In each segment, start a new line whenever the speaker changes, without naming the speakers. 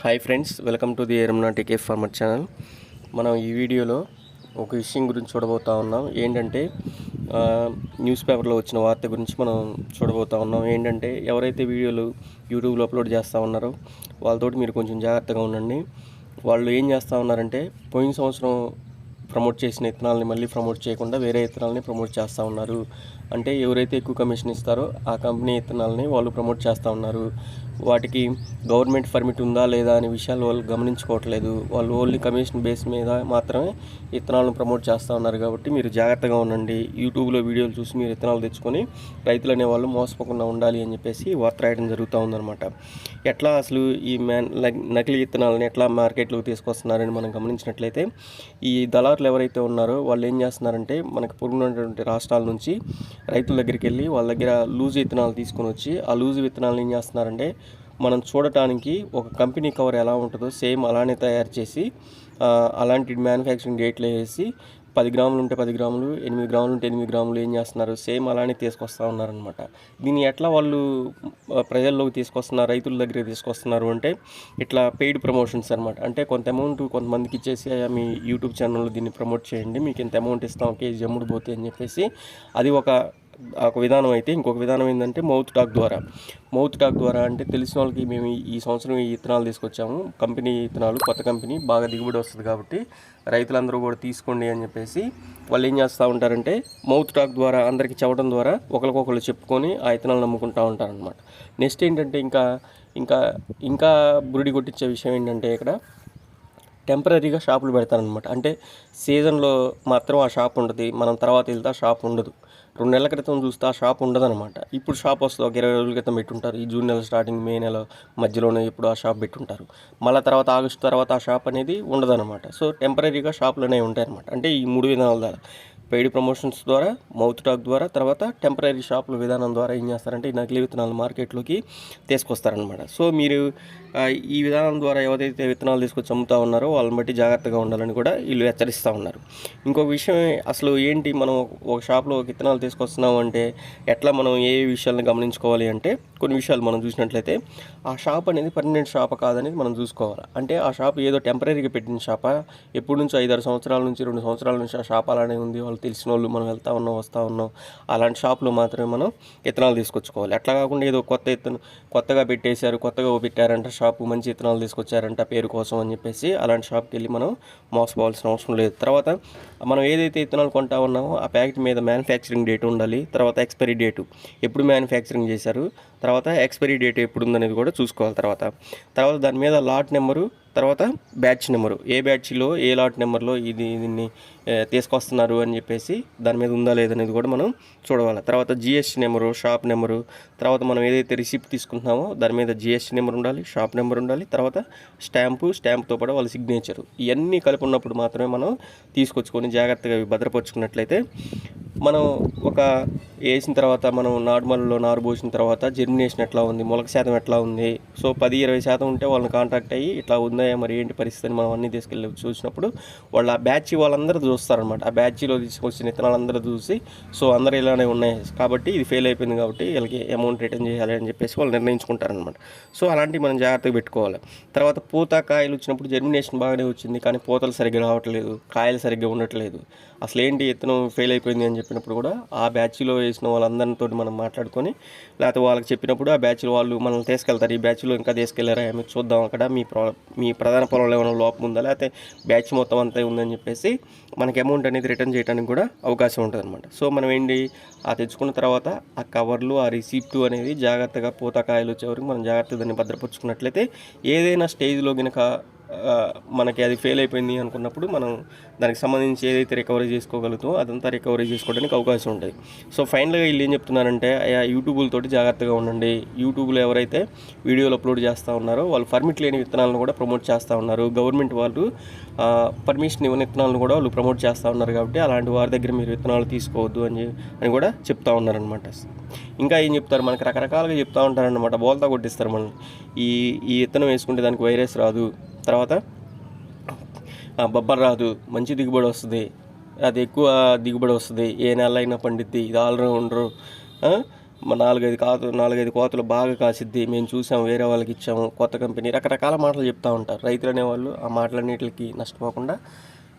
Hi friends welcome to the ఎరమ్నా farmer channel మనం ఈ వీడియోలో ఒక విషయం గురించి చూడబోతా ఉన్నాం. ఏంటంటే న్యూస్ పేపర్లో వచ్చిన వార్త గురించి మనం చూడబోతా ఉన్నాం. ఏంటంటే ఎవరైతే వీడియోలు యూట్యూబ్లో అప్లోడ్ చేస్తూ ఉన్నారో వాళ్ళతోటి మీరు కొంచెం జాగ్రత్తగా ఉండండి. వాళ్ళు ఏం చేస్తూ ఉన్నారంటే పోయిన సంవత్సరం ప్రమోట్ చేసిన ఇత్తనాలని మళ్ళీ ప్రమోట్ చేయకుండా వేరే ఇత్తనాలని ప్రమోట్ చేస్తూ ఉన్నారు. అంటే ఎవరైతే ఎక్కువ కమిషన్ ఇస్తారో ఆ కంపెనీ విత్తనాలని వాళ్ళు ప్రమోట్ చేస్తూ ఉన్నారు. వాటికి గవర్నమెంట్ పర్మిట్ ఉందా లేదా అనే విషయాలు వాళ్ళు గమనించుకోవట్లేదు. వాళ్ళు ఓన్లీ కమిషన్ బేస్ మీద మాత్రమే విత్తనాలను ప్రమోట్ చేస్తూ ఉన్నారు కాబట్టి మీరు జాగ్రత్తగా ఉండండి. యూట్యూబ్లో వీడియోలు చూసి మీరు విత్తనాలు తెచ్చుకొని రైతులు అనేవాళ్ళు మోసపోకుండా ఉండాలి అని చెప్పేసి వార్త రాయడం జరుగుతూ ఉందన్నమాట. ఎట్లా అసలు ఈ మ్యాన్ నకిలీ విత్తనాలను ఎట్లా మార్కెట్లోకి తీసుకొస్తున్నారని మనం గమనించినట్లయితే ఈ దళారులు ఎవరైతే ఉన్నారో వాళ్ళు ఏం చేస్తున్నారంటే మనకు పొరుగునటువంటి రాష్ట్రాల నుంచి రైతుల దగ్గరికి వెళ్ళి వాళ్ళ దగ్గర లూజ్ విత్తనాలు తీసుకొని వచ్చి ఆ లూజ్ విత్తనాలను ఏం చేస్తున్నారంటే మనం చూడటానికి ఒక కంపెనీ కవర్ ఎలా ఉంటుందో సేమ్ అలానే తయారు చేసి అలాంటి మ్యానుఫ్యాక్చరింగ్ డేట్లు వేసి పది గ్రాములు ఉంటే పది గ్రాములు ఎనిమిది గ్రాములు ఉంటే ఎనిమిది గ్రాములు ఏం చేస్తున్నారు? సేమ్ అలానే తీసుకొస్తా ఉన్నారనమాట దీన్ని ఎట్లా వాళ్ళు ప్రజల్లోకి తీసుకొస్తున్నారు రైతుల దగ్గర తీసుకొస్తున్నారు అంటే ఇట్లా పెయిడ్ ప్రమోషన్స్ అనమాట అంటే కొంత అమౌంట్ కొంతమందికి ఇచ్చేసి మీ యూట్యూబ్ ఛానల్లో దీన్ని ప్రమోట్ చేయండి మీకు ఇంత అమౌంట్ ఇస్తాం కేజీ జమ్ముడు పోతే అని చెప్పేసి అది ఒక ఒక విధానం అయితే ఇంకొక విధానం ఏంటంటే మౌత్ టాక్ ద్వారా. మౌత్ టాక్ ద్వారా అంటే తెలిసిన వాళ్ళకి మేము ఈ- సంవత్సరం ఈ విత్తనాలు తీసుకొచ్చాము. కంపెనీ విత్తనాలు కొత్త కంపెనీ బాగా దిగుబడి వస్తుంది కాబట్టి రైతులందరూ కూడా తీసుకోండి అని చెప్పేసి వాళ్ళు ఏం చేస్తూ ఉంటారంటే మౌత్ టాక్ ద్వారా అందరికీ చెప్పడం ద్వారా ఒకరికొకరు చెప్పుకొని ఆ ఇత్తనాలు నమ్ముకుంటూ ఉంటారనమాట నెక్స్ట్ ఏంటంటే ఇంకా ఇంకా ఇంకా బురిడి కొట్టించే విషయం ఏంటంటే ఇక్కడ టెంపరీగా షాపులు పెడతారనమాట అంటే సీజన్లో మాత్రం ఆ షాప్ ఉంటుంది మనం తర్వాత వెళ్తే ఆ షాప్ ఉండదు. రెండు నెలల క్రితం చూస్తే ఆ షాప్ ఉండదన్నమాట. ఇప్పుడు షాప్ వస్తుంది ఒక ఇరవై రోజుల క్రితం పెట్టుంటారు. ఈ జూన్ నెల స్టార్టింగ్ మే నెల మధ్యలోనే ఇప్పుడు ఆ షాప్ పెట్టుంటారు. మళ్ళీ తర్వాత ఆగస్టు తర్వాత ఆ షాప్ అనేది ఉండదన్నమాట. సో టెంపరీగా షాప్లోనే ఉంటాయి అనమాట అంటే ఈ మూడు విధానాల ద్వారా. పెయిడ్ ప్రమోషన్స్ ద్వారా మౌత్ టాక్ ద్వారా తర్వాత టెంపరీ షాపుల విధానం ద్వారా ఏం చేస్తారంటే ఈ నకిలీ విత్తనాలు మార్కెట్లోకి తీసుకొస్తారనమాట సో మీరు ఈ విధానం ద్వారా ఎవరైతే విత్తనాలు తీసుకొచ్చి అమ్ముతా ఉన్నారో వాళ్ళని బట్టి జాగ్రత్తగా ఉండాలని కూడా వీళ్ళు హెచ్చరిస్తూ ఉన్నారు. ఇంకొక విషయం అసలు ఏంటి మనం ఒక షాప్లో ఒక విత్తనాలు తీసుకొస్తున్నాం అంటే ఎట్లా మనం ఏ ఏ విషయాలను గమనించుకోవాలి అంటే కొన్ని విషయాలు మనం చూసినట్లయితే ఆ షాప్ అనేది పర్మనెంట్ షాప్ కాదనేది మనం చూసుకోవాలి. అంటే ఆ షాప్ ఏదో టెంపరీగా పెట్టిన షాపా? ఎప్పటి నుంచో ఐదారు సంవత్సరాల నుంచి రెండు సంవత్సరాల నుంచి ఆ షాప్ అలానే ఉంది వాళ్ళు తెలిసిన వాళ్ళు మనం వెళ్తా ఉన్నాం వస్తూ ఉన్నాం అలాంటి షాపులు మాత్రమే మనం విత్తనాలు తీసుకొచ్చుకోవాలి. అట్లా కాకుండా ఏదో కొత్త విత్తనం కొత్తగా పెట్టేశారు కొత్తగా పెట్టారంట షాపు మంచి విత్తనాలు తీసుకొచ్చారంట పేరు కోసం అని చెప్పేసి అలాంటి షాప్కి వెళ్ళి మనం మోసపోవాల్సిన అవసరం లేదు. తర్వాత మనం ఏదైతే విత్తనాలు కొంటా ఉన్నామో ఆ ప్యాకెట్ మీద మ్యానుఫ్యాక్చరింగ్ డేట్ ఉండాలి తర్వాత ఎక్స్పైరీ డేటు. ఎప్పుడు మ్యానుఫ్యాక్చరింగ్ చేశారు? తర్వాత ఎక్స్పైరీ డేట్ ఎప్పుడు ఉందనేది కూడా చూసుకోవాలి తర్వాత. తర్వాత దాని మీద లాట్ నెంబరు తర్వాత బ్యాచ్ నెంబరు ఏ బ్యాచ్లో ఏ లాట్ నెంబర్లో ఇది దీన్ని తీసుకొస్తున్నారు అని చెప్పేసి దాని మీద ఉందా లేదనేది కూడా మనం చూడవాలి. తర్వాత జిఎస్టీ నెంబరు షాప్ నెంబరు తర్వాత మనం ఏదైతే రిసిప్ట్ తీసుకుంటున్నామో దాని మీద జిఎస్టీ నెంబర్ ఉండాలి షాప్ నెంబర్ ఉండాలి. తర్వాత స్టాంపు స్టాంప్తో పాటు వాళ్ళ సిగ్నేచరు ఇవన్నీ కలిపి ఉన్నప్పుడు మాత్రమే మనం తీసుకొచ్చుకొని జాగ్రత్తగా భద్రపరుచుకున్నట్లయితే మనం ఒక వేసిన తర్వాత మనం నార్మల్లో నారు పోసిన తర్వాత జర్మినేషన్ ఎట్లా ఉంది మొలక శాతం ఎట్లా ఉంది? సో పది ఇరవై శాతం ఉంటే వాళ్ళని కాంటాక్ట్ అయ్యి ఇట్లా ఉందాయా మరి ఏంటి పరిస్థితి మనం అన్నీ తీసుకెళ్ళి చూసినప్పుడు వాళ్ళు ఆ బ్యాచ్ వాళ్ళందరూ చూస్తారనమాట ఆ బ్యాచ్లో తీసుకొచ్చిన విత్తనాలందరూ చూసి సో అందరూ ఇలానే ఉన్నాయి. కాబట్టి ఇది ఫెయిల్ అయిపోయింది కాబట్టి వీళ్ళకి అమౌంట్ రిటర్న్ చేయాలి అని చెప్పేసి వాళ్ళు నిర్ణయించుకుంటారనమాట సో అలాంటివి మనం జాగ్రత్తగా పెట్టుకోవాలి. తర్వాత పూత కాయలు వచ్చినప్పుడు జర్మినేషన్ బాగానే వచ్చింది కానీ పూతలు సరిగ్గా రావట్లేదు కాయలు సరిగ్గా ఉండట్లేదు. అసలు ఏంటి విత్తనం ఫెయిల్ అయిపోయింది అని చెప్పినప్పుడు కూడా ఆ బ్యాచ్లో చేసిన వాళ్ళందరితో మనం మాట్లాడుకొని లేకపోతే వాళ్ళకి చెప్పినప్పుడు ఆ బ్యాచ్లో వాళ్ళు మనల్ని తీసుకెళ్తారు. ఈ బ్యాచ్లో ఇంకా తీసుకెళ్ళారా? మీరు చూద్దాం అక్కడ. మీ ప్రా మీ ప్రధాన పొలంలో ఏమైనా లోపం ఉందా? లేకపోతే బ్యాచ్ మొత్తం అంతా ఉందని చెప్పేసి మనకి అమౌంట్ అనేది రిటర్న్ చేయడానికి కూడా అవకాశం ఉంటుంది అనమాట సో మనం ఏంటి? ఆ తెచ్చుకున్న తర్వాత ఆ కవర్లు ఆ రిసీప్ట్ అనేది జాగ్రత్తగా పూతకాయలు వచ్చే వరకు మనం జాగ్రత్తగా దాన్ని భద్రపరుచుకున్నట్లయితే ఏదైనా స్టేజ్లో కనుక మనకి అది ఫెయిల్ అయిపోయింది అనుకున్నప్పుడు మనం దానికి సంబంధించి ఏదైతే రికవరీ చేసుకోగలుగుతామో అదంతా రికవరీ చేసుకోవడానికి అవకాశం ఉంటుంది. సో ఫైనల్గా వీళ్ళు ఏం చెప్తున్నారంటే ఆ యూట్యూబులతోటి జాగ్రత్తగా ఉండండి. యూట్యూబ్లో ఎవరైతే వీడియోలు అప్లోడ్ చేస్తూ ఉన్నారో వాళ్ళు పర్మిట్ లేని విత్తనాలను కూడా ప్రమోట్ చేస్తూ ఉన్నారు. గవర్నమెంట్ వాళ్ళు పర్మిషన్ ఇవ్వని విత్తనాలను కూడా వాళ్ళు ప్రమోట్ చేస్తూ ఉన్నారు కాబట్టి అలాంటి వారి దగ్గర మీరు విత్తనాలు తీసుకోవద్దు అని అని కూడా చెప్తా ఉన్నారనమాట ఇంకా ఏం చెప్తారు? మనకి రకరకాలుగా చెప్తూ ఉంటారనమాట బోల్తా కొట్టిస్తారు మనల్ని. ఈ ఈ విత్తనం వేసుకుంటే దానికి వైరస్ రాదు. తర్వాత ఆ, బొబ్బర్ రాదు మంచి దిగుబడి వస్తుంది. అది ఎక్కువ దిగుబడి వస్తుంది. ఏ నెల అయినా పండిద్ది ఇది ఆల్రౌండరు మా నాలుగైదు కాతు నాలుగైదు కోతలు బాగా కాసిద్ది. మేము చూసాం వేరే వాళ్ళకి ఇచ్చాము కొత్త కంపెనీ. రకరకాల మాటలు చెప్తూ ఉంటారు. రైతులు అనేవాళ్ళు ఆ మాటలన్నిటికి నష్టపోకుండా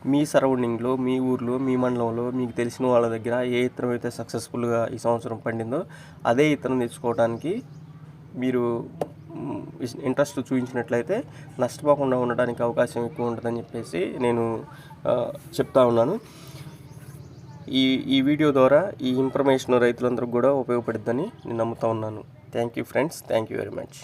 మీ సరౌండింగ్లో మీ ఊర్లో మీ మండలంలో మీకు తెలిసిన వాళ్ళ దగ్గర ఏ ఇతరం అయితే సక్సెస్ఫుల్గా ఈ సంవత్సరం పండిందో అదే ఇత్తనం తెచ్చుకోవడానికి మీరు ఇంట్రెస్ట్ చూపించినట్లయితే నష్టపోకుండా ఉండడానికి అవకాశం ఎక్కువ ఉంటుందని చెప్పేసి నేను చెప్తా ఉన్నాను. ఈ ఈ వీడియో ద్వారా ఈ ఇన్ఫర్మేషన్ రైతులందరికీ కూడా ఉపయోగపడుద్దని నేను నమ్ముతా ఉన్నాను. Thank you friends. Thank you very much.